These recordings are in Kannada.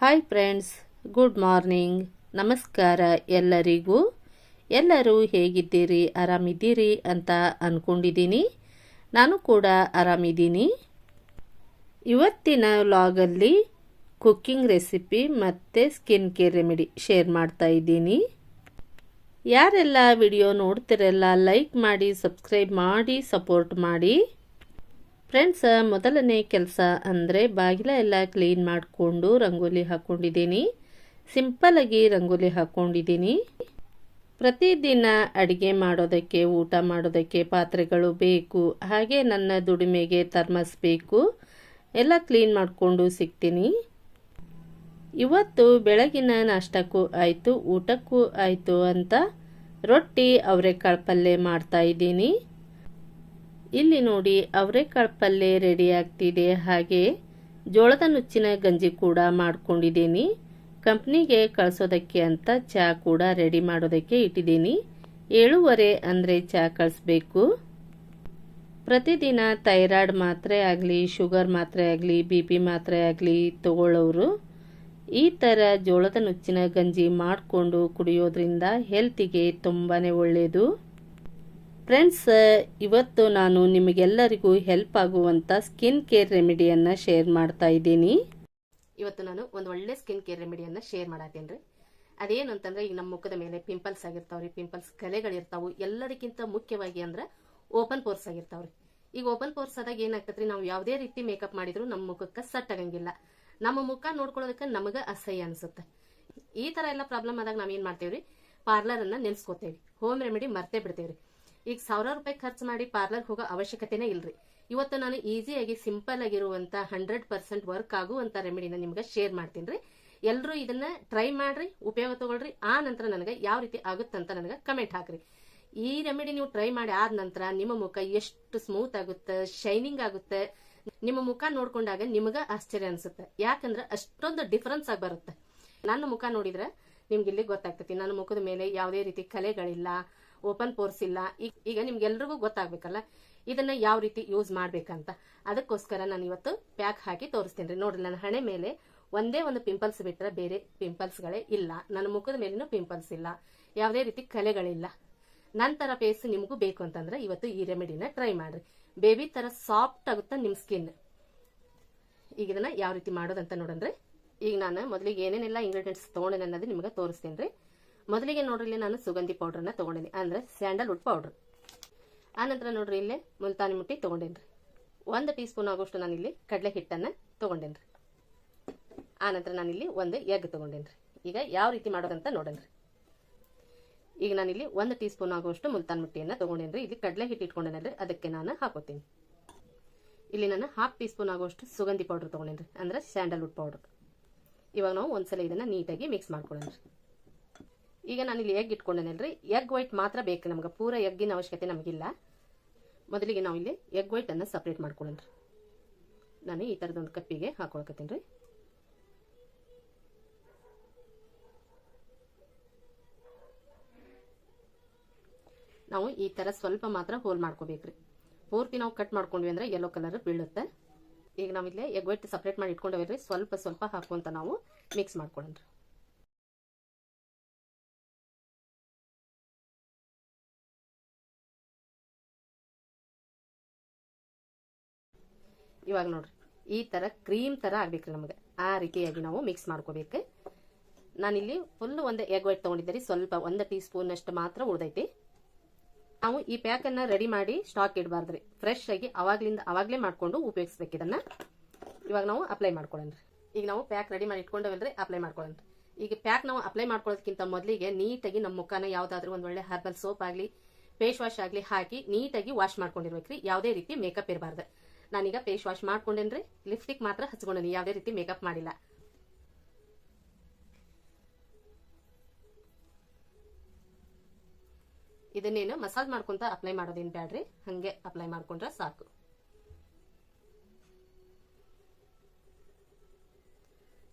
ಹಾಯ್ ಫ್ರೆಂಡ್ಸ್ ಗುಡ್ ಮಾರ್ನಿಂಗ್ ನಮಸ್ಕಾರ ಎಲ್ಲರಿಗೂ. ಎಲ್ಲರೂ ಹೇಗಿದ್ದೀರಿ? ಆರಾಮಿದ್ದೀರಿ ಅಂತ ಅಂದ್ಕೊಂಡಿದ್ದೀನಿ ನಾನು ಕೂಡ ಆರಾಮಿದ್ದೀನಿ. ಇವತ್ತಿನ ವ್ಲಾಗಲ್ಲಿ ಕುಕ್ಕಿಂಗ್ ರೆಸಿಪಿ ಮತ್ತು ಸ್ಕಿನ್ ಕೇರ್ ರೆಮಿಡಿ ಶೇರ್ ಮಾಡ್ತಾ ಇದ್ದೀನಿ. ಯಾರೆಲ್ಲ ವಿಡಿಯೋ ನೋಡ್ತಿರಲ್ಲ ಲೈಕ್ ಮಾಡಿ ಸಬ್ಸ್ಕ್ರೈಬ್ ಮಾಡಿ ಸಪೋರ್ಟ್ ಮಾಡಿ. ಫ್ರೆಂಡ್ಸ್ ಮೊದಲನೇ ಕೆಲಸ ಅಂದರೆ ಬಾಗಿಲ ಎಲ್ಲ ಕ್ಲೀನ್ ಮಾಡಿಕೊಂಡು ರಂಗೋಲಿ ಹಾಕ್ಕೊಂಡಿದ್ದೀನಿ ಸಿಂಪಲಾಗಿ ರಂಗೋಲಿ ಹಾಕ್ಕೊಂಡಿದ್ದೀನಿ ಪ್ರತಿದಿನ ಅಡುಗೆ ಮಾಡೋದಕ್ಕೆ, ಊಟ ಮಾಡೋದಕ್ಕೆ ಪಾತ್ರೆಗಳು ಬೇಕು. ಹಾಗೆ ನನ್ನ ದುಡಿಮೆಗೆ ಥರ್ಮಸ್ ಬೇಕು. ಎಲ್ಲ ಕ್ಲೀನ್ ಮಾಡಿಕೊಂಡು ಸಿಗ್ತೀನಿ. ಇವತ್ತು ಬೆಳಗಿನ ನಾಷ್ಟಕ್ಕೂ ಆಯಿತು, ಊಟಕ್ಕೂ ಆಯಿತು ಅಂತ ರೊಟ್ಟಿ ಅವರೆಕಾಳು ಪಲ್ಯ ಮಾಡ್ತಾ ಇದ್ದೀನಿ. ಇಲ್ಲಿ ನೋಡಿ ಅವರೆಕಾಳು ಪಲ್ಯ ರೆಡಿ ಆಗ್ತಿದೆ. ಹಾಗೆ ಜೋಳದ ನುಚ್ಚಿನ ಗಂಜಿ ಕೂಡ ಮಾಡ್ಕೊಂಡಿದ್ದೀನಿ. ಕಂಪ್ನಿಗೆ ಕಳಿಸೋದಕ್ಕೆ ಅಂತ ಚಹಾ ಕೂಡ ರೆಡಿ ಮಾಡೋದಕ್ಕೆ ಇಟ್ಟಿದ್ದೀನಿ. ಏಳುವರೆ ಅಂದರೆ ಚಹಾ ಕಳಿಸ್ಬೇಕು. ಪ್ರತಿದಿನ ಥೈರಾಯ್ಡ್ ಮಾತ್ರೆ ಆಗಲಿ, ಶುಗರ್ ಮಾತ್ರೆ ಆಗಲಿ, ಬಿ ಪಿ ಮಾತ್ರೆ ಆಗಲಿ ತಗೊಳ್ಳೋರು ಈ ಥರ ಜೋಳದ ನುಚ್ಚಿನ ಗಂಜಿ ಮಾಡಿಕೊಂಡು ಕುಡಿಯೋದ್ರಿಂದ ಹೆಲ್ತಿಗೆ ತುಂಬಾ ಒಳ್ಳೆಯದು ಫ್ರೆಂಡ್ಸ್, ಇವತ್ತು ನಾನು ನಿಮಗೆಲ್ಲರಿಗೂ ಹೆಲ್ಪ್ ಆಗುವಂಥ ಸ್ಕಿನ್ ಕೇರ್ ರೆಮಿಡಿಯನ್ನು ಶೇರ್ ಮಾಡ್ತಾ ಇದ್ದೀನಿ. ಇವತ್ತು ನಾನು ಒಂದು ಒಳ್ಳೆ ಸ್ಕಿನ್ ಕೇರ್ ರೆಮಿಡಿಯನ್ನು ಶೇರ್ ಮಾಡತ್ತೇನೆ ರೀ ಅದೇನು ಅಂತಂದ್ರೆ, ಈಗ ನಮ್ಮ ಮುಖದ ಮೇಲೆ ಪಿಂಪಲ್ಸ್ ಆಗಿರ್ತಾವ್ರಿ ಪಿಂಪಲ್ಸ್ ಕಲೆಗಳಿರ್ತಾವೆ, ಎಲ್ಲದಕ್ಕಿಂತ ಮುಖ್ಯವಾಗಿ ಅಂದ್ರೆ ಓಪನ್ ಪೋರ್ಸ್ ಆಗಿರ್ತಾವ್ರಿ. ಈಗ ಓಪನ್ ಪೋರ್ಸ್ ಆದಾಗ ಏನಾಗ್ತದ್ರಿ ನಾವು ಯಾವುದೇ ರೀತಿ ಮೇಕಪ್ ಮಾಡಿದರೂ ನಮ್ಮ ಮುಖಕ್ಕೆ ಸಟ್ ಆಗಂಗಿಲ್ಲ. ನಮ್ಮ ಮುಖ ನೋಡ್ಕೊಳ್ಳೋದಕ್ಕೆ ನಮಗೆ ಅಸಹ್ಯ ಅನ್ಸುತ್ತೆ. ಈ ತರ ಎಲ್ಲ ಪ್ರಾಬ್ಲಮ್ ಆದಾಗ ನಾವೇನು ಮಾಡ್ತೇವೆ ರೀ ಪಾರ್ಲರ್ ಅನ್ನ ನೆನ್ಸ್ಕೋತೇವಿ ಹೋಮ್ ರೆಮಿಡಿ ಮರ್ತೇ ಬಿಡ್ತೇವ್ರಿ. ಈಗ ಸಾವಿರಾರು ರೂಪಾಯಿ ಖರ್ಚು ಮಾಡಿ ಪಾರ್ಲರ್ ಹೋಗೋ ಅವಶ್ಯಕತೆನೇ ಇಲ್ರಿ. ಇವತ್ತು ನಾನು ಈಸಿಯಾಗಿ ಸಿಂಪಲ್ ಆಗಿರುವಂತ ಹಂಡ್ರೆಡ್ ಪರ್ಸೆಂಟ್ ವರ್ಕ್ ಆಗುವಂತ ರೆಮಿಡಿನ ನಿಮ್ಗೆ ಶೇರ್ ಮಾಡ್ತೀನಿ ರೀ ಎಲ್ಲರೂ ಇದನ್ನ ಟ್ರೈ ಮಾಡ್ರಿ, ಉಪಯೋಗ ತಗೊಳ್ರಿ. ಆ ನಂತರ ನನಗೆ ಯಾವ ರೀತಿ ಆಗುತ್ತಂತ ನನಗೆ ಕಮೆಂಟ್ ಹಾಕ್ರಿ. ಈ ರೆಮಿಡಿ ನೀವು ಟ್ರೈ ಮಾಡಿ ಆದ ನಂತರ ನಿಮ್ಮ ಮುಖ ಎಷ್ಟು ಸ್ಮೂತ್ ಆಗುತ್ತೆ ಶೈನಿಂಗ್ ಆಗುತ್ತೆ. ನಿಮ್ಮ ಮುಖ ನೋಡ್ಕೊಂಡಾಗ ನಿಮಗ ಆಶ್ಚರ್ಯ ಅನ್ಸುತ್ತೆ. ಯಾಕಂದ್ರೆ ಅಷ್ಟೊಂದು ಡಿಫರೆನ್ಸ್ ಆಗಿ ಬರುತ್ತೆ. ನನ್ನ ಮುಖ ನೋಡಿದ್ರೆ ನಿಮ್ಗೆ ಇಲ್ಲಿ ಗೊತ್ತಾಗ್ತೈತಿ. ನನ್ನ ಮುಖದ ಮೇಲೆ ಯಾವುದೇ ರೀತಿ ಕಲೆಗಳಿಲ್ಲ. ಓಪನ್ ಪೋರ್ಸ್ ಇಲ್ಲ. ಈಗ- ನಿಮ್ಗೆಲ್ರಿಗೂ ಗೊತ್ತಾಗ್ಬೇಕಲ್ಲ, ಇದನ್ನ ಯಾವ ರೀತಿ ಯೂಸ್ ಮಾಡ್ಬೇಕಂತ. ಅದಕ್ಕೋಸ್ಕರ ನಾನು ಇವತ್ತು ಪ್ಯಾಕ್ ಹಾಕಿ ತೋರಿಸ್ತೀನಿ ರೀ. ನೋಡ್ರಿ, ನನ್ನ ಹಣೆ ಮೇಲೆ ಒಂದೇ ಒಂದು ಪಿಂಪಲ್ಸ್ ಬಿಟ್ಟರೆ ಬೇರೆ ಪಿಂಪಲ್ಸ್ಗಳೇ ಇಲ್ಲ. ನನ್ನ ಮುಖದ ಮೇಲಿನೂ ಪಿಂಪಲ್ಸ್ ಇಲ್ಲ. ಯಾವುದೇ ರೀತಿ ಕಲೆಗಳಿಲ್ಲ. ನಂತರ ಫೇಸ್ ನಿಮಗೂ ಬೇಕು ಅಂತಂದ್ರೆ ಇವತ್ತು ಈ ರೆಮಿಡಿನ ಟ್ರೈ ಮಾಡ್ರಿ. ಬೇಬಿ ತರ ಸಾಫ್ಟ್ ಆಗುತ್ತೆ ನಿಮ್ಮ ಸ್ಕಿನ್ ಈಗ ಇದನ್ನ ಯಾವ ರೀತಿ ಮಾಡೋದಂತ ನೋಡಂದ್ರೆ ಈಗ ನಾನು ಮೊದಲಿಗೆ ಏನೇನೆಲ್ಲ ಇಂಗ್ರೀಡಿಯೆಂಟ್ಸ್ ತಗೊಂಡೆ ಅನ್ನೋದು ನಿಮಗೆ ತೋರಿಸ್ತೀನಿ ರೀ. ಮೊದಲಿಗೆ ನೋಡ್ರಿ ಇಲ್ಲಿ ನಾನು ಸುಗಂಧಿ ಪೌಡರ್ನ ತೊಗೊಂಡಿನಿ. ಅಂದ್ರೆ ಸ್ಯಾಂಡಲ್ವುಡ್ ಪೌಡರ್ ಆನಂತರ ನೋಡ್ರಿ ಇಲ್ಲಿ ಮುಲ್ತಾನಿ ಮುಟ್ಟಿ ತೊಗೊಂಡೇನ್ರಿ. ಒಂದು ಟೀ ಸ್ಪೂನ್ ಆಗೋಷ್ಟು ಇಲ್ಲಿ ಕಡಲೆ ಹಿಟ್ಟನ್ನು ತೊಗೊಂಡೇನ್ರಿ. ಆನಂತರ ನಾನಿಲ್ಲಿ ಒಂದು ಎಗ್ ತೊಗೊಂಡೇನ್ರಿ. ಈಗ ಯಾವ ರೀತಿ ಮಾಡೋದಂತ ನೋಡೇನ್ರಿ. ಈಗ ನಾನಿಲ್ಲಿ ಒಂದು ಟೀ ಸ್ಪೂನ್ ಆಗುವಷ್ಟು ಮುಲ್ತಾನ್ ಮುಟ್ಟಿಯನ್ನು ತೊಗೊಂಡೇನ್ರಿ. ಇಲ್ಲಿ ಕಡಲೆ ಹಿಟ್ಟು ಇಟ್ಕೊಂಡೇನಲ್ರಿ. ಅದಕ್ಕೆ ನಾನು ಹಾಕೋತೀನಿ. ಇಲ್ಲಿ ನಾನು ಹಾಫ್ ಟೀ ಸ್ಪೂನ್ ಆಗುವಷ್ಟು ಸುಗಂಧಿ ಪೌಡರ್ ತೊಗೊಂಡೇನ್ರಿ. ಅಂದ್ರೆ ಸ್ಯಾಂಡಲ್ವುಡ್ ಪೌಡರ್ ಇವಾಗ ನಾವು ಒಂದ್ಸಲ ಇದನ್ನ ನೀಟಾಗಿ ಮಿಕ್ಸ್ ಮಾಡ್ಕೊಳ್ಳೋಣ್ರಿ ಈಗ ನಾನು ಇಲ್ಲಿ ಎಗ್ ಇಟ್ಕೊಂಡೇನಲ್ರಿ ಎಗ್ ವೈಟ್ ಮಾತ್ರ ಬೇಕು ನಮ್ಗೆ. ಪೂರ ಎಗ್ಗಿನ ಅವಶ್ಯಕತೆ ನಮಗಿಲ್ಲ. ಮೊದಲಿಗೆ ನಾವು ಇಲ್ಲಿ ಎಗ್ ವೈಟನ್ನು ಸಪ್ರೇಟ್ ಮಾಡ್ಕೊಳ್ಳೋಣ್ರಿ ನಾನು ಈ ಥರದೊಂದು ಕಪ್ಪಿಗೆ ಹಾಕೊಳಕತ್ತೀನಿ ರೀ. ನಾವು ಈ ಥರ ಸ್ವಲ್ಪ ಮಾತ್ರ ಹೋಲ್ ಮಾಡ್ಕೋಬೇಕ್ರಿ. ಪೂರ್ತಿ ನಾವು ಕಟ್ ಮಾಡ್ಕೊಂಡ್ವಿ ಅಂದ್ರೆ ಯೆಲ್ಲೋ ಕಲರ್ ಬೀಳುತ್ತೆ. ಈಗ ನಾವಿಲ್ಲೇ ಎಗ್ ವೈಟ್ ಸಪ್ರೇಟ್ ಮಾಡಿ ಇಟ್ಕೊಂಡವ್ರಿ ಸ್ವಲ್ಪ ಸ್ವಲ್ಪ ಹಾಕುವಂತ ನಾವು ಮಿಕ್ಸ್ ಮಾಡ್ಕೊಳ್ಳೋಣ್ರಿ ಇವಾಗ ನೋಡ್ರಿ, ಈ ತರ ಕ್ರೀಮ್ ತರ ಆಗ್ಬೇಕ್ರಿ ನಮಗೆ. ಆ ರೀತಿಯಾಗಿ ನಾವು ಮಿಕ್ಸ್ ಮಾಡ್ಕೋಬೇಕು. ನಾನಿಲ್ಲಿ ಫುಲ್ ಒಂದು ಎಗ್ ವೈಟ್ ತಗೊಂಡಿದ್ದೆ ಸ್ವಲ್ಪ ಒಂದು ಟೀ ಸ್ಪೂನ್ ಅಷ್ಟು ಮಾತ್ರ ಉಳ್ದೈತಿ. ನಾವು ಈ ಪ್ಯಾಕ್ ಅನ್ನ ರೆಡಿ ಮಾಡಿ ಸ್ಟಾಕ್ ಇಡಬಾರ್ದ್ರಿ ಫ್ರೆಶ್ ಆಗಿ ಅವಾಗ್ಲಿಂದ ಅವಾಗ್ಲೇ ಮಾಡ್ಕೊಂಡು ಉಪಯೋಗಿಸ್ಬೇಕು ಇದನ್ನ. ಇವಾಗ ನಾವು ಅಪ್ಲೈ ಮಾಡ್ಕೊಳ್ಳೋಣ್ರಿ ಈಗ ನಾವು ಪ್ಯಾಕ್ ರೆಡಿ ಮಾಡಿ ಇಟ್ಕೊಂಡವಲ್ರಿ ಅಪ್ಲೈ ಮಾಡ್ಕೊಳ್ಳೋಣ್ರಿ ಈಗ ಪ್ಯಾಕ್ ನಾವು ಅಪ್ಲೈ ಮಾಡ್ಕೊಳ್ಳೋದಕ್ಕಿಂತ ಮೊದಲಿಗೆ ನೀಟಾಗಿ ನಮ್ಮ ಮುಖನ ಯಾವ್ದಾದ್ರು ಒಂದ್ ಒಳ್ಳೆ ಹರ್ಬಲ್ ಸೋಪ್ ಆಗಲಿ ಫೇಸ್ ವಾಶ್ ಆಗಲಿ ಹಾಕಿ ನೀಟಾಗಿ ವಾಶ್ ಮಾಡ್ಕೊಂಡಿರ್ಬೇಕ್ರಿ. ಯಾವುದೇ ರೀತಿ ಮೇಕಪ್ ಇರಬಾರ್ದು. ನಾನೀಗ ಫೇಸ್ ವಾಶ್ ಮಾಡ್ಕೊಂಡೇನ್ರಿ? ಲಿಪ್ಸ್ಟಿಕ್ ಮಾತ್ರ ಹಚ್ಕೊಂಡೇನಿ ಯಾವುದೇ ರೀತಿ ಮೇಕಪ್ ಮಾಡಿಲ್ಲ. ಇದನ್ನೇನು ಮಸಾಜ್ ಮಾಡ್ಕೊಂತ ಅಪ್ಲೈ ಮಾಡೋದೇನು ಬ್ಯಾಡ್ರಿ? ಹಂಗೆ ಅಪ್ಲೈ ಮಾಡ್ಕೊಂಡ್ರೆ ಸಾಕು.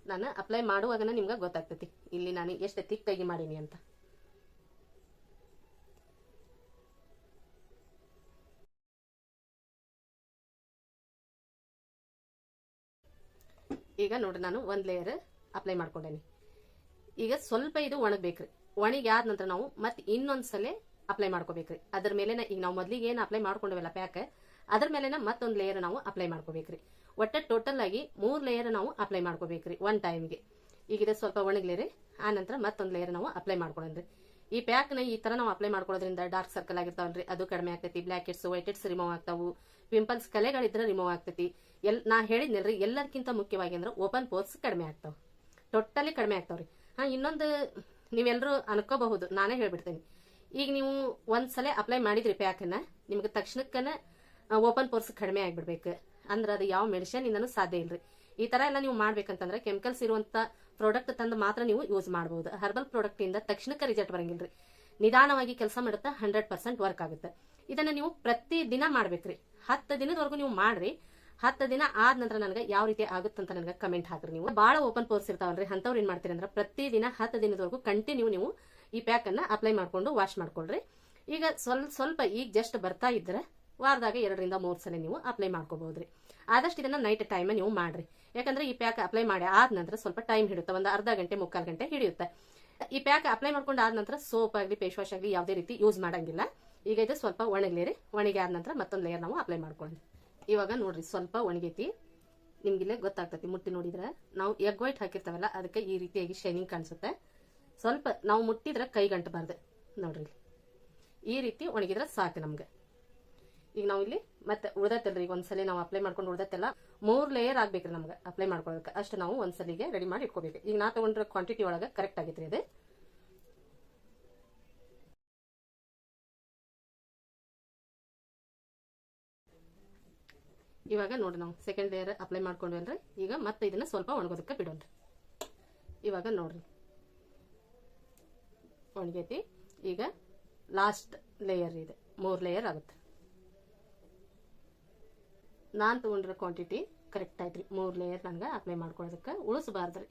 ನಾನು ಅಪ್ಲೈ ಮಾಡುವಾಗನ ನಿಮ್ಗೆ ಗೊತ್ತಾಗ್ತೈತಿ. ಇಲ್ಲಿ ನಾನು ಎಷ್ಟು ತಿಕ್ಕಾಗಿ ಮಾಡೀನಿ ಅಂತ. ಈಗ ನೋಡ್ರಿ ನಾನು ಒಂದು ಲೇಯರ್ ಅಪ್ಲೈ ಮಾಡ್ಕೊಂಡೇನಿ. ಈಗ ಸ್ವಲ್ಪ ಇದು ಒಣಗ್ಬೇಕ್ರಿ. ಒಣಗಿ ಆದ ನಂತರ ನಾವು ಮತ್ತೆ ಇನ್ನೊಂದ್ಸಲ ಅಪ್ಲೈ ಮಾಡ್ಕೋಬೇಕ್ರಿ. ಅದ್ರ ಮೇಲೆ ಈಗ ನಾವು ಮೊದ್ಲಿಗೆ ಏನು ಅಪ್ಲೈ ಮಾಡ್ಕೊಂಡೇವಲ್ಲ ಪ್ಯಾಕ್ ಅದ್ರ ಮೇಲೆ ಮತ್ತೊಂದು ಲೇಯರ್ ನಾವು ಅಪ್ಲೈ ಮಾಡ್ಕೋಬೇಕ್ರಿ. ಒಟ್ಟ ಟೋಟಲ್ ಆಗಿ ಮೂರು ಲೇಯರ್ ನಾವು ಅಪ್ಲೈ ಮಾಡ್ಕೋಬೇಕ್ರಿ ಒನ್ ಟೈಮ್ಗೆ ಈಗ ಇದು ಸ್ವಲ್ಪ ಒಣಗ್ಲಿರಿ, ಆ ನಂತರ ಮತ್ತೊಂದು ಲೇಯರ್ ನಾವು ಅಪ್ಲೈ ಮಾಡ್ಕೊಳ್ಳೋಣ್ರಿ ಈ ಪ್ಯಾಕ್ನ ಈ ತರ ನಾವು ಅಪ್ಲೈ ಮಾಡ್ಕೊಳ್ಳೋದ್ರಿಂದ ಡಾರ್ಕ್ ಸರ್ಕಲ್ ಆಗಿರ್ತಾವಲ್ರಿ ಅದು ಕಡಿಮೆ ಆಗ್ತೈತಿ. Black heads white heads remove ಆಗ್ತಾವು. Pimples ಕಲೆಗಳಿದ್ರೆ ರಿಮೂವ್ ಆಗ್ತೈತಿ. ಎಲ್ ನಾ ಹೇಳಿದ್ನಲ್ರಿ ಎಲ್ಲದಕ್ಕಿಂತ ಮುಖ್ಯವಾಗಿ ಅಂದ್ರೆ ಓಪನ್ ಪೋರ್ಸ್ ಕಡಿಮೆ ಆಗ್ತಾವ. ಟೋಟಲಿ ಕಡಿಮೆ ಆಗ್ತಾವ್ರಿ ಹಾಂ, ಇನ್ನೊಂದು ನೀವೆಲ್ಲರೂ ಅನ್ಕೋಬಹುದು, ನಾನೇ ಹೇಳ್ಬಿಡ್ತೇನೆ. ಈಗ ನೀವು ಒಂದ್ಸಲ ಅಪ್ಲೈ ಮಾಡಿದ್ರಿ ಪ್ಯಾಕನ್ನ ನಿಮ್ಗೆ ತಕ್ಷಣಕ್ಕನ ಓಪನ್ ಪೋರ್ಸ್ ಕಡಿಮೆ ಆಗಿಬಿಡ್ಬೇಕು. ಅಂದ್ರೆ ಅದು ಯಾವ ಮೆಡಿಷನ್ ಇಂದನೂ ಸಾಧ್ಯ ಇಲ್ರಿ. ಈ ತರ ಎಲ್ಲ ನೀವು ಮಾಡ್ಬೇಕಂತಂದ್ರೆ ಕೆಮಿಕಲ್ಸ್ ಇರುವಂತ ಪ್ರಾಡಕ್ಟ್ ತಂದು ಮಾತ್ರ ನೀವು ಯೂಸ್ ಮಾಡಬಹುದು. ಹರ್ಬಲ್ ಪ್ರಾಡಕ್ಟ್ ಇಂದ ತಕ್ಷಣಕ್ಕೆ ರಿಸಲ್ಟ್ ಬರಂಗಿಲ್ರಿ. ನಿಧಾನವಾಗಿ ಕೆಲಸ ಮಾಡುತ್ತಾ ಹಂಡ್ರೆಡ್ ಪರ್ಸೆಂಟ್ ವರ್ಕ್ ಆಗುತ್ತೆ. ಇದನ್ನ ನೀವು ಪ್ರತಿ ದಿನ ಮಾಡ್ಬೇಕ್ರಿ. ಹತ್ತು ದಿನದವರೆಗೂ ನೀವು ಮಾಡ್ರಿ. ಹತ್ತು ದಿನ ಆದ ನಂತರ ನನಗೆ ಯಾವ ರೀತಿ ಆಗುತ್ತಂತ ನನಗೆ ಕಮೆಂಟ್ ಹಾಕ್ರಿ ನೀವು. ಬಹಳ ಓಪನ್ ಪೋರ್ಸ್ ಇರ್ತಾವಲ್ರಿ ಅಂತವ್ರು ಏನ್ ಮಾಡ್ತೀರಿ ಅಂದ್ರೆ ಪ್ರತಿ ದಿನ ಹತ್ತು ದಿನದವರೆಗೂ ಕಂಟಿನ್ಯೂ ನೀವು ಈ ಪ್ಯಾಕ್ ಅನ್ನ ಅಪ್ಲೈ ಮಾಡ್ಕೊಂಡು ವಾಶ್ ಮಾಡ್ಕೊಳ್ರಿ. ಈಗ ಸ್ವಲ್ಪ ಸ್ವಲ್ಪ ಈಗ ಜಸ್ಟ್ ಬರ್ತಾ ಇದ್ರೆ ವಾರದಾಗ ಎರಡರಿಂದ ಮೂರು ಸಲ ನೀವು ಅಪ್ಲೈ ಮಾಡ್ಕೋಬಹುದ್ರಿ ಆದಷ್ಟು ಇದನ್ನ ನೈಟ್ ಟೈಮ್ ನೀವು ಮಾಡ್ರಿ. ಯಾಕಂದ್ರೆ ಈ ಪ್ಯಾಕ್ ಅಪ್ಲೈ ಮಾಡಿ ಆದ ನಂತರ ಸ್ವಲ್ಪ ಟೈಮ್ ಹಿಡಿಯುತ್ತೆ, ಒಂದು ಅರ್ಧ ಗಂಟೆ, ಮುಕ್ಕಾಲು ಗಂಟೆ ಹಿಡಿಯುತ್ತೆ. ಈ ಪ್ಯಾಕ್ ಅಪ್ಲೈ ಮಾಡ್ಕೊಂಡು ಆದ ನಂತರ ಸೋಪ್ ಆಗಲಿ ಫೇಸ್ ವಾಶ್ ಆಗಲಿ ಯಾವುದೇ ರೀತಿ ಯೂಸ್ ಮಾಡಂಗಿಲ್ಲ. ಈಗ ಇದು ಸ್ವಲ್ಪ ಒಣಗಲಿರಿ ಒಣಗಿ ಆದ ನಂತರ ಮತ್ತೊಂದು ಲೇಯರ್ ನಾವು ಅಪ್ಲೈ ಮಾಡ್ಕೊಳ್ಳಿ ಇವಾಗ ನೋಡ್ರಿ, ಸ್ವಲ್ಪ ಒಣಗೈತಿ. ನಿಮ್ಗಿಲ್ಲೇ ಗೊತ್ತಾಗ್ತತಿ, ಮುಟ್ಟಿ ನೋಡಿದ್ರೆ. ನಾವು ಎಗ್ ವೈಟ್ ಹಾಕಿರ್ತಾವಲ್ಲ, ಅದಕ್ಕೆ ಈ ರೀತಿಯಾಗಿ ಶೈನಿಂಗ್ ಕಾಣಿಸುತ್ತೆ. ಸ್ವಲ್ಪ ನಾವು ಮುಟ್ಟಿದ್ರೆ ಕೈ ಗಂಟಬಾರ್ದು. ನೋಡ್ರಿ ಈ ರೀತಿ ಒಣಗಿದ್ರೆ ಸಾಕು ನಮ್ಗೆ. ಈಗ ನಾವು ಇಲ್ಲಿ ಮತ್ತೆ ಉಳ್ದತ್ತಲ್ರಿ ಈಗ ಒಂದ್ಸಲಿ ನಾವು ಅಪ್ಲೈ ಮಾಡ್ಕೊಂಡು ಉಳ್ದತ್ತೆಲ್ಲ ಮೂರ್ ಲೇಯರ್ ಆಗ್ಬೇಕ್ರಿ ನಮ್ಗೆ ಅಪ್ಲೈ ಮಾಡ್ಕೊಳಕ್ಕೆ. ಅಷ್ಟು ನಾವು ಒಂದ್ಸಲಿಗೆ ರೆಡಿ ಮಾಡಿ ಇಟ್ಕೋಬೇಕು. ಈಗ ನಾ ತಗೊಂಡ್ರೆ ಕ್ವಾಂಟಿಟಿ ಒಳಗೆ ಕರೆಕ್ಟ್ ಆಗೈತ್ರಿ ಇದು. ಇವಾಗ ನೋಡಿ ನಾವು ಸೆಕೆಂಡ್ ಲೇಯರ್ ಅಪ್ಲೈ ಮಾಡ್ಕೊಂಡ್ವಿ ಅಂದ್ರೆ ಈಗ ಮತ್ತೆ ಇದನ್ನ ಸ್ವಲ್ಪ ಒಣಗೋದಕ್ಕೆ ಬಿಡೋಣ್ರಿ. ಇವಾಗ ನೋಡ್ರಿ. ಒಣಗೈತಿ. ಈಗ ಲಾಸ್ಟ್ ಲೇಯರ್ ಇದೆ. ಮೂರು ಲೇಯರ್ ಆಗುತ್ತೆ. ನಾನು ತಗೊಂಡಿರೋ ಕ್ವಾಂಟಿಟಿ ಕರೆಕ್ಟ್ ಆಯ್ತ್ರಿ. ಮೂರು ಲೇಯರ್ ನನಗೆ ಅಪ್ಲೈ ಮಾಡ್ಕೊಳ್ಳೋದಕ್ಕೆ ಉಳಿಸಬಾರ್ದ್ರಿ.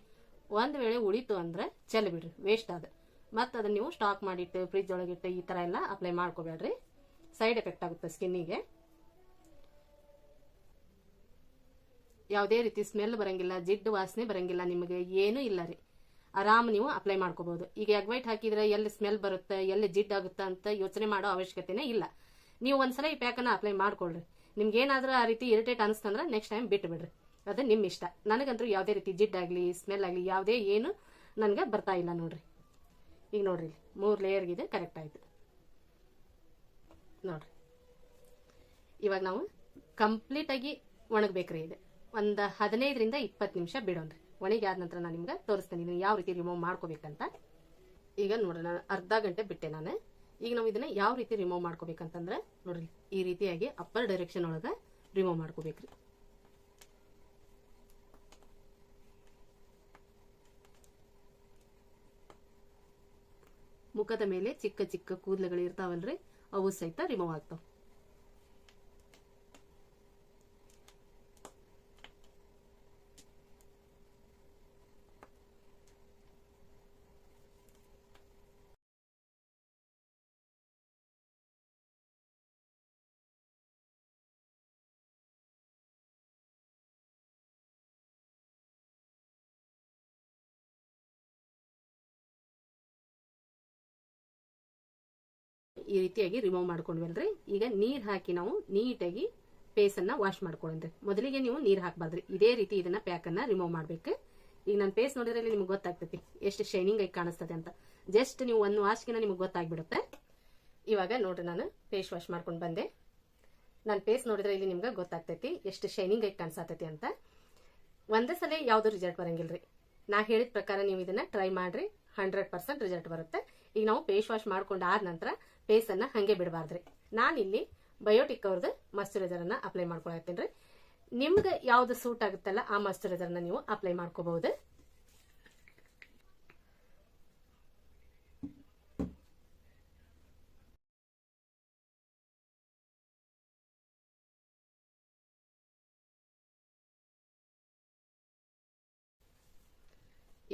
ಒಂದ್ ವೇಳೆ ಉಳಿತು ಅಂದ್ರೆ ಚೆಲ್ಲ ಬಿಡ್ರಿ. ವೇಸ್ಟ್ ಆದ. ಮತ್ತೆ ಅದನ್ನ ನೀವು ಸ್ಟಾಕ್ ಮಾಡಿಟ್ಟು ಫ್ರಿಜ್ ಒಳಗಿಟ್ಟು ಈ ತರ ಎಲ್ಲ ಅಪ್ಲೈ ಮಾಡ್ಕೋಬೇಡ್ರಿ. ಸೈಡ್ ಎಫೆಕ್ಟ್ ಆಗುತ್ತೆ ಸ್ಕಿನ್ನಿಗೆ ಯಾವುದೇ ರೀತಿ ಸ್ಮೆಲ್ ಬರಂಗಿಲ್ಲ, ಜಿಡ್ಡು ವಾಸನೆ ಬರಂಗಿಲ್ಲ, ನಿಮಗೆ ಏನೂ ಇಲ್ಲ ರೀ. ಆರಾಮ್ ನೀವು ಅಪ್ಲೈ ಮಾಡ್ಕೋಬಹುದು ಈಗ ಎಗ್ ವೈಟ್ ಹಾಕಿದ್ರೆ ಎಲ್ಲಿ ಸ್ಮೆಲ್ ಬರುತ್ತೆ, ಎಲ್ಲಿ ಜಿಡ್ ಆಗುತ್ತೆ ಅಂತ ಯೋಚನೆ ಮಾಡೋ ಅವಶ್ಯಕತೆನೇ ಇಲ್ಲ. ನೀವು ಒಂದ್ಸಲ ಈ ಪ್ಯಾಕನ್ನ ಅಪ್ಲೈ ಮಾಡ್ಕೊಳ್ರಿ. ನಿಮ್ಗೆ ಏನಾದ್ರೂ ಆ ರೀತಿ ಇರಿಟೇಟ್ ಅನಿಸ್ತಂದ್ರೆ ನೆಕ್ಸ್ಟ್ ಟೈಮ್ ಬಿಟ್ಟು ಬಿಡ್ರಿ ಅದು ನಿಮ್ಮ ಇಷ್ಟ. ನನಗಂತೂ ಯಾವುದೇ ರೀತಿ ಜಿಡ್ ಆಗಲಿ ಸ್ಮೆಲ್ ಆಗಲಿ, ಯಾವುದೇ ಏನು ನನಗೆ ಬರ್ತಾ ಇಲ್ಲ ನೋಡ್ರಿ. ಈಗ ನೋಡ್ರಿ ಮೂರು ಲೇಯರ್ಗಿದೆ ಕರೆಕ್ಟ್ ಆಯ್ತು. ನೋಡ್ರಿ. ಇವಾಗ ನಾವು ಕಂಪ್ಲೀಟ್ ಆಗಿ ಒಣಗ್ಬೇಕ್ರಿ ಇದು. ಒಂದು ಹದಿನೈದರಿಂದ ಇಪ್ಪತ್ತು ನಿಮಿಷ ಬಿಡೋಣ ಒಣಗಿ ಆದ ನಂತರ ನಾನು ನಿಮ್ಗೆ ತೋರಿಸ್ತೇನೆ. ಇದನ್ನು ಯಾವ ರೀತಿ ರಿಮೂವ್ ಮಾಡ್ಕೋಬೇಕಂತ. ಈಗ ನೋಡ್ರಿ, ನಾನು ಅರ್ಧ ಗಂಟೆ ಬಿಟ್ಟೆ ನಾನು. ಈಗ ನಾವು ಇದನ್ನ ಯಾವ ರೀತಿ ರಿಮೂವ್ ಮಾಡ್ಕೋಬೇಕಂತಂದ್ರೆ, ನೋಡ್ರಿ, ಈ ರೀತಿಯಾಗಿ ಅಪ್ಪರ್ ಡೈರೆಕ್ಷನ್ ಒಳಗೆ ರಿಮೂವ್ ಮಾಡ್ಕೋಬೇಕ್ರಿ. ಮುಖದ ಮೇಲೆ ಚಿಕ್ಕ ಚಿಕ್ಕ ಕೂದಲುಗಳು ಇರ್ತಾವಲ್ರಿ, ಅವು ಸಹಿತ ರಿಮೂವ್ ಆಗ್ತಾವ. ಈ ರೀತಿಯಾಗಿ ರಿಮೂವ್ ಮಾಡ್ಕೊಂಡ್ವಲ್ರಿ ಈಗ ನೀರು ಹಾಕಿ ನಾವು ನೀಟಾಗಿ ಅನ್ನ ವಾಶ್ ಮಾಡ್ಕೊಳ್ಳಂದ್ರಿ ಮೊದಲಿಗೆ ನೀವು ನೀರ್ ಹಾಕಬಾರ್ದ್ರಿ. ಇದೇ ರೀತಿ ಇದನ್ನ ಪ್ಯಾಕ್ ರಿಮೂವ್ ಮಾಡ್ಬೇಕು. ಈಗ ನನ್ನ ಫೇಸ್ ನೋಡಿದ್ರೆ ನಿಮ್ಗೆ ಗೊತ್ತಾಗ್ತೈತಿ. ಎಷ್ಟು ಶೈನಿಂಗ್ ಆಗಿ ಕಾಣಿಸ್ತದೆ ಅಂತ. ಜಸ್ಟ್ ನೀವು ಒಂದು ವಾಶ್ಗಿನ ನಿಮ್ಗೆ ಗೊತ್ತಾಗ್ಬಿಡುತ್ತೆ. ಇವಾಗ ನೋಡ್ರಿ ನಾನು ಫೇಸ್ ವಾಶ್ ಮಾಡ್ಕೊಂಡು ಬಂದೆ. ನನ್ನ ಫೇಸ್ ನೋಡಿದ್ರೆ ಇಲ್ಲಿ ನಿಮ್ಗೆ ಗೊತ್ತಾಗ್ತೈತಿ ಎಷ್ಟು ಶೈನಿಂಗ್ ಆಗಿ ಕಾಣಿಸತೈತಿ ಅಂತ. ಒಂದೇ ಸಲ ಯಾವ್ದು ರಿಸಲ್ಟ್ ಬರಂಗಿಲ್ರಿ. ನಾ ಹೇಳಿದ ಪ್ರಕಾರ ನೀವು ಇದನ್ನ ಟ್ರೈ ಮಾಡ್ರಿ. ಹಂಡ್ರೆಡ್ ಪರ್ಸೆಂಟ್ ರಿಸಲ್ಟ್ ಬರುತ್ತೆ. ಈಗ ನಾವು ಫೇಸ್ ವಾಶ್ ಮಾಡ್ಕೊಂಡು ಆದ ನಂತರ ಫೇಸ್ ಹಾಗೆ ಬಿಡಬಾರ್ದ್ರಿ. ನಾನಿಲ್ಲಿ ಬಯೋಟಿಕ್ ಅವ್ರದ್ದು ಮಾಯ್ಶ್ಚರೈಸರ್ ಅನ್ನ ಅಪ್ಲೈ ಮಾಡ್ಕೊಳತ್ತೀನಿ ರೀ. ನಿಮ್ಗೆ ಯಾವ್ದು ಸೂಟ್ ಆಗುತ್ತಲ್ಲ ಆ ಮಾಯ್ಶ್ಚರೈಸರ್ ನೀವು ಅಪ್ಲೈ ಮಾಡ್ಕೋಬಹುದು.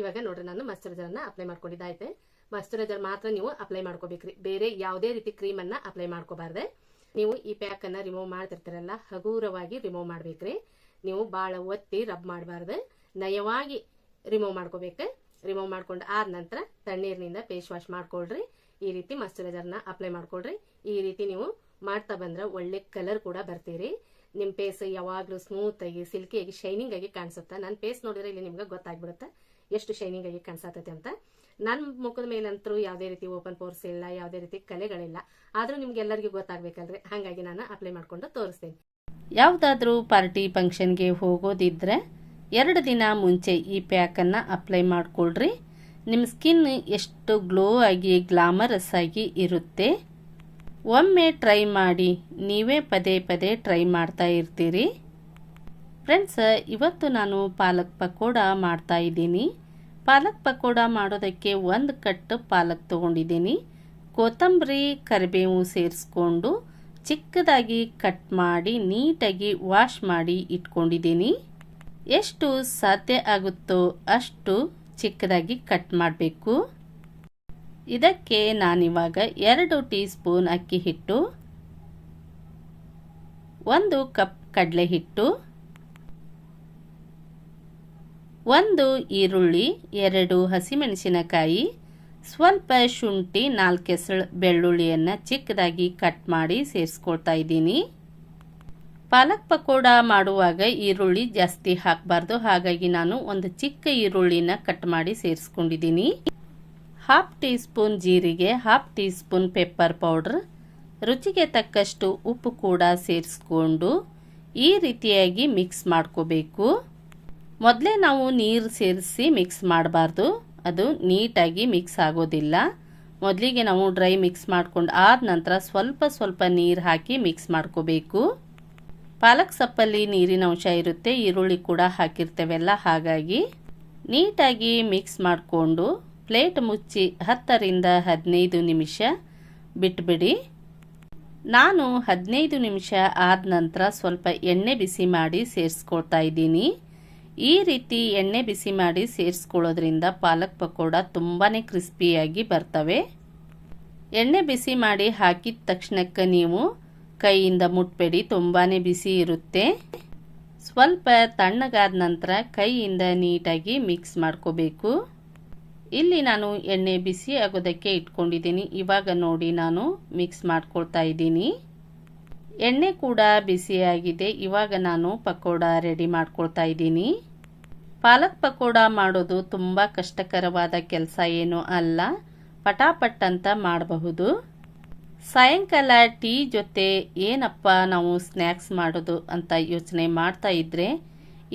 ಇವಾಗ ನೋಡ್ರಿ ನಾನು ಮಾಯ್ಶ್ಚರೈಸರ್ ಅನ್ನ ಅಪ್ಲೈ ಮಾಡ್ಕೊಂಡಿದ್ದಾಯ್ತು ಮಾಯ್ಶ್ಚರೈಸರ್ ಮಾತ್ರ ನೀವು ಅಪ್ಲೈ ಮಾಡ್ಕೋಬೇಕ್ರಿ. ಬೇರೆ ಯಾವುದೇ ರೀತಿ ಕ್ರೀಮ್ ಅನ್ನ ಅಪ್ಲೈ ಮಾಡ್ಕೋಬಾರ್ದೆ. ನೀವು ಈ ಪ್ಯಾಕ್ ಅನ್ನ ರಿಮೂವ್ ಮಾಡ್ತಿರ್ತೀರಲ್ಲ, ಹಗುರವಾಗಿ ರಿಮೂವ್ ಮಾಡ್ಬೇಕ್ರಿ. ನೀವು ಬಾಳ ಒತ್ತಿ ರಬ್ ಮಾಡಬಾರ್ದು. ನಯವಾಗಿ ರಿಮೂವ್ ಮಾಡ್ಕೋಬೇಕು. ರಿಮೂವ್ ಮಾಡ್ಕೊಂಡು ಆದ ನಂತರ ತಣ್ಣೀರಿನಿಂದ ಫೇಸ್ ವಾಶ್ ಮಾಡ್ಕೊಳ್ರಿ. ಈ ರೀತಿ ಮಾಯಶ್ಚರೈಸರ್ನ ಅಪ್ಲೈ ಮಾಡ್ಕೊಳ್ರಿ. ಈ ರೀತಿ ನೀವು ಮಾಡ್ತಾ ಬಂದ್ರೆ ಒಳ್ಳೆ ಕಲರ್ ಕೂಡ ಬರ್ತೀರಿ. ನಿಮ್ಮ ಫೇಸ್ ಯಾವಾಗಲೂ ಸ್ಮೂತ್ ಆಗಿ ಸಿಲ್ಕಿ ಆಗಿ ಶೈನಿಂಗ್ ಆಗಿ ಕಾಣಿಸುತ್ತೆ? ನನ್ನ ಫೇಸ್ ನೋಡಿದ್ರೆ ಇಲ್ಲಿ ನಿಮ್ಗೆ ಗೊತ್ತಾಗ್ಬಿಡುತ್ತೆ. ಎಷ್ಟು ಶೈನಿಂಗ್ ಆಗಿ ಅಂತ. ನನ್ನ ಮುಖದ ಮೇಲಂತರೂ ಯಾವುದೇ ರೀತಿ ಓಪನ್ ಪೋರ್ಸ್ ಇಲ್ಲ, ಯಾವುದೇ ರೀತಿ ಕಲೆಗಳಿಲ್ಲ. ಆದರೂ ನಿಮ್ಗೆ ಎಲ್ಲರಿಗೂ ಗೊತ್ತಾಗಬೇಕಲ್ರಿ? ಹಾಗಾಗಿ ನಾನು ಅಪ್ಲೈ ಮಾಡ್ಕೊಂಡು ತೋರಿಸ್ತೀನಿ. ಯಾವುದಾದ್ರೂ ಪಾರ್ಟಿ ಫಂಕ್ಷನ್ಗೆ ಹೋಗೋದಿದ್ರೆ ಎರಡು ದಿನ ಮುಂಚೆ ಈ ಪ್ಯಾಕನ್ನು ಅಪ್ಲೈ ಮಾಡಿಕೊಳ್ರಿ. ನಿಮ್ಮ ಸ್ಕಿನ್ ಎಷ್ಟು ಗ್ಲೋ ಆಗಿ ಗ್ಲಾಮರಸ್ ಆಗಿ ಇರುತ್ತೆ. ಒಮ್ಮೆ ಟ್ರೈ ಮಾಡಿ, ನೀವೇ ಪದೇ ಪದೇ ಟ್ರೈ ಮಾಡ್ತಾ ಇರ್ತೀರಿ. ಫ್ರೆಂಡ್ಸ್ ಇವತ್ತು ನಾನು ಪಾಲಕ್ ಪಕೋಡ ಮಾಡ್ತಾ ಇದ್ದೀನಿ. ಪಾಲಕ್ ಪಕೋಡ ಮಾಡೋದಕ್ಕೆ ಒಂದು ಕಟ್ಟು ಪಾಲಕ್ ತೊಗೊಂಡಿದ್ದೀನಿ. ಕೊತ್ತಂಬರಿ, ಕರಿಬೇವು ಸೇರಿಸ್ಕೊಂಡು ಚಿಕ್ಕದಾಗಿ ಕಟ್ ಮಾಡಿ ನೀಟಾಗಿ ವಾಶ್ ಮಾಡಿ ಇಟ್ಕೊಂಡಿದ್ದೀನಿ. ಎಷ್ಟು ಸಾಧ್ಯ ಆಗುತ್ತೋ ಅಷ್ಟು ಚಿಕ್ಕದಾಗಿ ಕಟ್ ಮಾಡಬೇಕು. ಇದಕ್ಕೆ ನಾನಿವಾಗ ಎರಡು ಟೀ ಸ್ಪೂನ್ ಅಕ್ಕಿ ಹಿಟ್ಟು, ಒಂದು ಕಪ್ ಕಡಲೆ ಹಿಟ್ಟು ಒಂದು ಈರುಳ್ಳಿ, ಎರಡು ಹಸಿಮೆಣಸಿನಕಾಯಿ, ಸ್ವಲ್ಪ ಶುಂಠಿ ನಾಲ್ಕೆಸಳು ಬೆಳ್ಳುಳ್ಳಿಯನ್ನು ಚಿಕ್ಕದಾಗಿ ಕಟ್ ಮಾಡಿ ಸೇರಿಸ್ಕೊಳ್ತಾ ಇದ್ದೀನಿ. ಪಾಲಕ್ ಪಕೋಡ ಮಾಡುವಾಗ ಈರುಳ್ಳಿ ಜಾಸ್ತಿ ಹಾಕಬಾರ್ದು. ಹಾಗಾಗಿ ನಾನು ಒಂದು ಚಿಕ್ಕ ಈರುಳ್ಳಿನ ಕಟ್ ಮಾಡಿ ಸೇರಿಸ್ಕೊಂಡಿದ್ದೀನಿ. ಹಾಫ್ ಟೀ ಸ್ಪೂನ್ ಜೀರಿಗೆ, half teaspoon pepper powder. ರುಚಿಗೆ ತಕ್ಕಷ್ಟು ಉಪ್ಪು ಕೂಡ ಸೇರಿಸ್ಕೊಂಡು ಈ ರೀತಿಯಾಗಿ ಮಿಕ್ಸ್ ಮಾಡ್ಕೋಬೇಕು. ಮೊದಲೇ ನಾವು ನೀರು ಸೇರಿಸಿ ಮಿಕ್ಸ್ ಮಾಡಬಾರ್ದು. ಅದು ನೀಟಾಗಿ ಮಿಕ್ಸ್ ಆಗೋದಿಲ್ಲ. ಮೊದಲಿಗೆ ನಾವು ಡ್ರೈ ಮಿಕ್ಸ್ ಮಾಡ್ಕೊಂಡು ಆದ ನಂತರ ಸ್ವಲ್ಪ ಸ್ವಲ್ಪ ನೀರು ಹಾಕಿ ಮಿಕ್ಸ್ ಮಾಡ್ಕೋಬೇಕು. ಪಾಲಕ್ ಸೊಪ್ಪಲ್ಲಿ ನೀರಿನ ಅಂಶ ಇರುತ್ತೆ, ಈರುಳ್ಳಿ ಕೂಡ ಹಾಕಿರ್ತೇವೆಲ್ಲ ಹಾಗಾಗಿ ನೀಟಾಗಿ ಮಿಕ್ಸ್ ಮಾಡಿಕೊಂಡು ಪ್ಲೇಟ್ ಮುಚ್ಚಿ ಹತ್ತರಿಂದ ಹದಿನೈದು ನಿಮಿಷ ಬಿಟ್ಬಿಡಿ. ನಾನು ಹದಿನೈದು ನಿಮಿಷ ಆದ ನಂತರ ಸ್ವಲ್ಪ ಎಣ್ಣೆ ಬಿಸಿ ಮಾಡಿ ಸೇರಿಸ್ಕೊಳ್ತಾ ಇದ್ದೀನಿ. ಈ ರೀತಿ ಎಣ್ಣೆ ಬಿಸಿ ಮಾಡಿ ಸೇರಿಸ್ಕೊಳ್ಳೋದ್ರಿಂದ ಪಾಲಕ್ ಪಕೋಡ ತುಂಬಾ ಕ್ರಿಸ್ಪಿಯಾಗಿ ಬರ್ತವೆ. ಎಣ್ಣೆ ಬಿಸಿ ಮಾಡಿ ಹಾಕಿದ ತಕ್ಷಣಕ್ಕೆ ನೀವು ಕೈಯಿಂದ ಮುಟ್ಬೇಡಿ ತುಂಬಾ ಬಿಸಿ ಇರುತ್ತೆ. ಸ್ವಲ್ಪ ತಣ್ಣಗಾದ ನಂತರ ಕೈಯಿಂದ ನೀಟಾಗಿ ಮಿಕ್ಸ್ ಮಾಡ್ಕೋಬೇಕು. ಇಲ್ಲಿ ನಾನು ಎಣ್ಣೆ ಬಿಸಿ ಆಗೋದಕ್ಕೆ ಇಟ್ಕೊಂಡಿದ್ದೀನಿ. ಇವಾಗ ನೋಡಿ ನಾನು ಮಿಕ್ಸ್ ಮಾಡ್ಕೊಳ್ತಾ ಇದ್ದೀನಿ. ಎಣ್ಣೆ ಕೂಡ ಬಿಸಿಯಾಗಿದೆ. ಇವಾಗ ನಾನು ಪಕೋಡ ರೆಡಿ ಮಾಡ್ಕೊಳ್ತಾ ಇದ್ದೀನಿ. ಪಾಲಕ್ ಪಕೋಡ ಮಾಡೋದು ತುಂಬ ಕಷ್ಟಕರವಾದ ಕೆಲಸ ಏನೂ ಅಲ್ಲ. ಪಟಾಪಟ್ ಅಂತ ಮಾಡಬಹುದು. ಸಾಯಂಕಾಲ ಟೀ ಜೊತೆ ಏನಪ್ಪ ನಾವು ಸ್ನ್ಯಾಕ್ಸ್ ಮಾಡೋದು ಅಂತ ಯೋಚನೆ ಮಾಡ್ತಾ ಇದ್ರೆ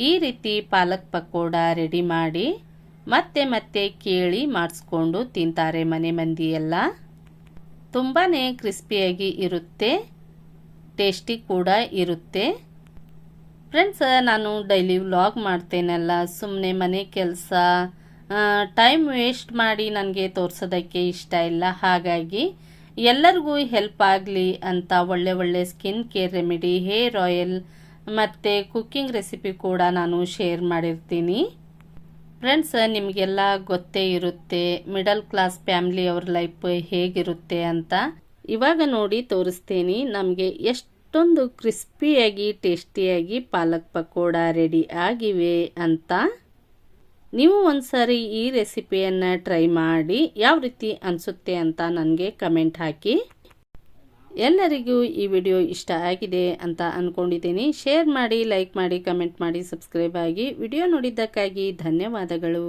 ಈ ರೀತಿ ಪಾಲಕ್ ಪಕೋಡ ರೆಡಿ ಮಾಡಿ ಮತ್ತೆ ಮತ್ತೆ ಕೇಳಿ ಮಾಡಿಸ್ಕೊಂಡು ತಿಂತಾರೆ ಮನೆ ಮಂದಿ ಎಲ್ಲ. ತುಂಬಾ ಕ್ರಿಸ್ಪಿಯಾಗಿ ಇರುತ್ತೆ, ಟೇಸ್ಟಿ ಕೂಡ ಇರುತ್ತೆ. ಫ್ರೆಂಡ್ಸ್ ನಾನು ಡೈಲಿ ವ್ಲಾಗ್ ಮಾಡ್ತೇನಲ್ಲ ಸುಮ್ಮನೆ ಮನೆ ಕೆಲಸ ಟೈಮ್ ವೇಸ್ಟ್ ಮಾಡಿ ನನಗೆ ತೋರಿಸೋದಕ್ಕೆ ಇಷ್ಟ ಇಲ್ಲ. ಹಾಗಾಗಿ ಎಲ್ಲರಿಗೂ ಹೆಲ್ಪ್ ಆಗಲಿ ಅಂತ ಒಳ್ಳೆ ಒಳ್ಳೆ skin care remedy hair oil ಮತ್ತು ಕುಕ್ಕಿಂಗ್ ರೆಸಿಪಿ ಕೂಡ ನಾನು ಶೇರ್ ಮಾಡಿರ್ತೀನಿ. ಫ್ರೆಂಡ್ಸ್ ನಿಮಗೆಲ್ಲ ಗೊತ್ತೇ ಇರುತ್ತೆ ಮಿಡಲ್ ಕ್ಲಾಸ್ ಫ್ಯಾಮಿಲಿ ಅವ್ರ ಲೈಫ್ ಹೇಗಿರುತ್ತೆ ಅಂತ. ಇವಾಗ ನೋಡಿ ತೋರಿಸ್ತೀನಿ, ನಮಗೆ ಎಷ್ಟೊಂದು ಕ್ರಿಸ್ಪಿಯಾಗಿ, ಟೇಸ್ಟಿಯಾಗಿ ಪಾಲಕ್ ಪಕೋಡ ರೆಡಿ ಆಗಿವೆ ಅಂತ ನೀವು ಒಂದ್ಸರಿ ಈ ರೆಸಿಪಿಯನ್ನು ಟ್ರೈ ಮಾಡಿ ಯಾವ ರೀತಿ ಅನಿಸುತ್ತೆ ಅಂತ ನನಗೆ ಕಮೆಂಟ್ ಹಾಕಿ. ಎಲ್ಲರಿಗೂ ಈ ವಿಡಿಯೋ ಇಷ್ಟ ಆಗಿದೆ ಅಂತ ಅಂದ್ಕೊಂಡಿದ್ದೀನಿ ಶೇರ್ ಮಾಡಿ ಲೈಕ್ ಮಾಡಿ ಕಮೆಂಟ್ ಮಾಡಿ ಸಬ್ಸ್ಕ್ರೈಬ್ ಆಗಿ. ವಿಡಿಯೋ ನೋಡಿದ್ದಕ್ಕಾಗಿ ಧನ್ಯವಾದಗಳು.